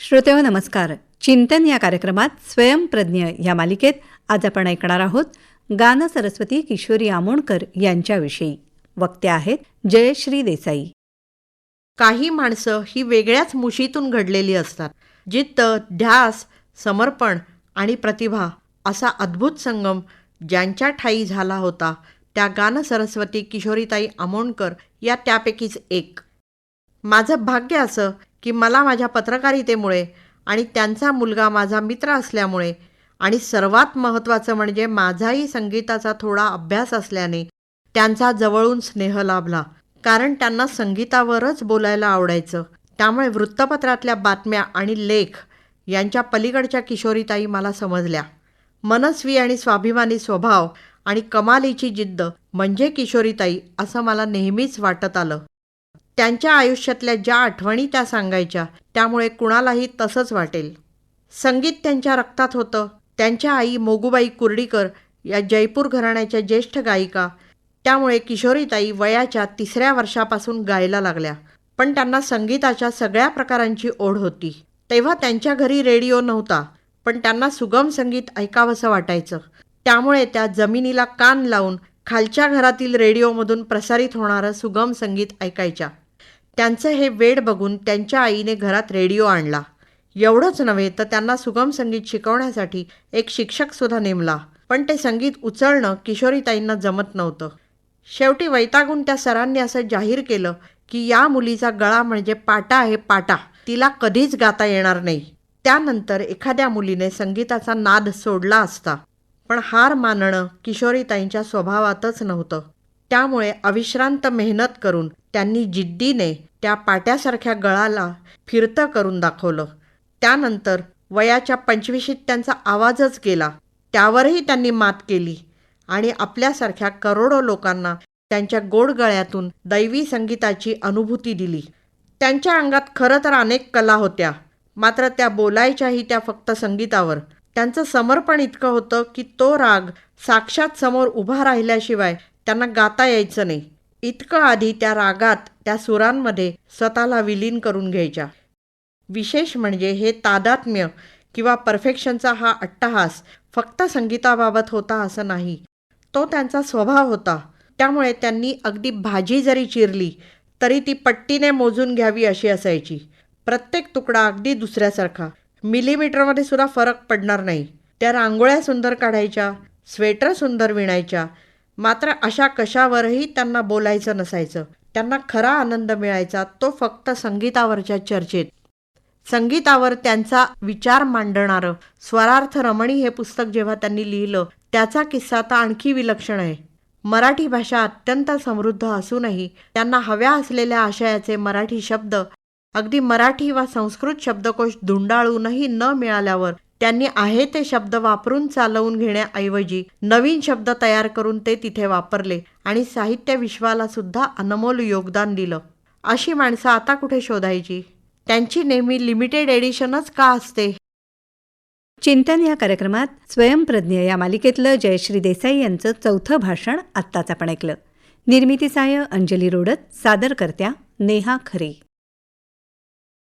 श्रोतेहो नमस्कार. चिंतन या कार्यक्रमात स्वयंप्रज्ञ या मालिकेत आज आपण ऐकणार आहोत गान सरस्वती किशोरी आमोणकर यांच्याविषयी. वक्त्या आहेत जयश्री देसाई. काही माणसं ही वेगळ्याच मुशीतून घडलेली असतात जिद्द ध्यास समर्पण आणि प्रतिभा असा अद्भुत संगम ज्यांच्या ठाई झाला होता त्या गान सरस्वती किशोरीताई आमोणकर या त्यापैकीच एक. माझं भाग्य असं की मला माझ्या पत्रकारितेमुळे आणि त्यांचा मुलगा माझा मित्र असल्यामुळे आणि सर्वात महत्त्वाचं म्हणजे माझाही संगीताचा थोडा अभ्यास असल्याने त्यांचा जवळून स्नेह लाभला. कारण त्यांना संगीतावरच बोलायला आवडायचं. त्यामुळे वृत्तपत्रातल्या बातम्या आणि लेख यांच्या पलीकडच्या किशोरीताई मला समजल्या. मनस्वी आणि स्वाभिमानी स्वभाव आणि कमालीची जिद्द म्हणजे किशोरीताई असं मला नेहमीच वाटत आलं. त्यांच्या आयुष्यातल्या ज्या आठवणी त्या सांगायच्या त्यामुळे कुणालाही तसंच वाटेल. संगीत त्यांच्या रक्तात होतं. त्यांच्या आई मोगूबाई कुर्डीकर या जयपूर घराण्याच्या ज्येष्ठ गायिका. त्यामुळे किशोरीताई वयाच्या तिसऱ्या वर्षापासून गायला लागल्या. पण त्यांना संगीताच्या सगळ्या प्रकारांची ओढ होती. तेव्हा त्यांच्या घरी रेडिओ नव्हता पण त्यांना सुगम संगीत ऐकावंसं वाटायचं. त्यामुळे त्या जमिनीला कान लावून खालच्या घरातील रेडिओमधून प्रसारित होणारं सुगम संगीत ऐकायच्या. त्यांचं हे वेड बघून त्यांच्या आईने घरात रेडिओ आणला. एवढंच नव्हे तर त्यांना सुगम संगीत शिकवण्यासाठी एक शिक्षकसुद्धा नेमला. पण ते संगीत उचलणं किशोरीताईंना जमत नव्हतं. शेवटी वैतागून त्या सरांनी असं जाहीर केलं की या मुलीचा गळा म्हणजे पाटा आहे पाटा. तिला कधीच गाता येणार नाही. त्यानंतर एखाद्या मुलीने संगीताचा नाद सोडला असता. पण हार मानणं किशोरीताईंच्या स्वभावातच नव्हतं. त्यामुळे अविश्रांत मेहनत करून त्यांनी जिद्दीने त्या पाट्यासारख्या गळाला फिरतं करून दाखवलं. त्यानंतर वयाच्या पंचवीशीत त्यांचा आवाजच गेला. त्यावरही त्यांनी मात केली आणि आपल्यासारख्या करोडो लोकांना त्यांच्या गोड गळ्यातून दैवी संगीताची अनुभूती दिली. त्यांच्या अंगात खरं तर अनेक कला होत्या. मात्र त्या बोलायच्याही त्या फक्त संगीतावर. त्यांचं समर्पण इतकं होतं की तो राग साक्षात समोर उभा राहिल्याशिवाय त्यांना गाता यायचं नाही. इतकं आधी त्या रागात त्या सुरांमध्ये स्वतःला विलीन करून घ्यायच्या. विशेष म्हणजे हे तादात्म्य किंवा परफेक्शनचा हा अट्टहास फक्त संगीताबाबत होता असं नाही. तो त्यांचा स्वभाव होता. त्यामुळे त्यांनी अगदी भाजी जरी चिरली तरी ती पट्टीने मोजून घ्यावी अशी असायची. प्रत्येक तुकडा अगदी दुसऱ्यासारखा. मिलीमीटरमध्ये सुद्धा फरक पडणार नाही. त्या रांगोळ्या सुंदर काढायच्या स्वेटर सुंदर विणायच्या मात्र अशा कशावरही त्यांना बोलायचं नसायचं. त्यांना खरा आनंद मिळायचा तो फक्त संगीतावरच्या चर्चेत. संगीतावर त्यांचा विचार मांडणारं. स्वरार्थ रमणी हे पुस्तक जेव्हा त्यांनी लिहिलं त्याचा किस्सा तर आणखी विलक्षण आहे. मराठी भाषा अत्यंत समृद्ध असूनही त्यांना हव्या असलेल्या आशयाचे मराठी शब्द अगदी मराठी वा संस्कृत शब्दकोश धुंडाळूनही न मिळाल्यावर त्यांनी आहे ते शब्द वापरून चालवून घेण्याऐवजी नवीन शब्द तयार करून ते तिथे वापरले आणि साहित्य विश्वाला सुद्धा अनमोल योगदान दिलं. अशी माणसं आता कुठे शोधायची? त्यांची नेहमी लिमिटेड एडिशनच का असते? चिंतन या कार्यक्रमात स्वयंप्रज्ञ या मालिकेतलं जयश्री देसाई यांचं चौथं भाषण आत्ताच आपण ऐकलं. निर्मिती साय अंजली रोडत सादरकर्त्या नेहा खरे.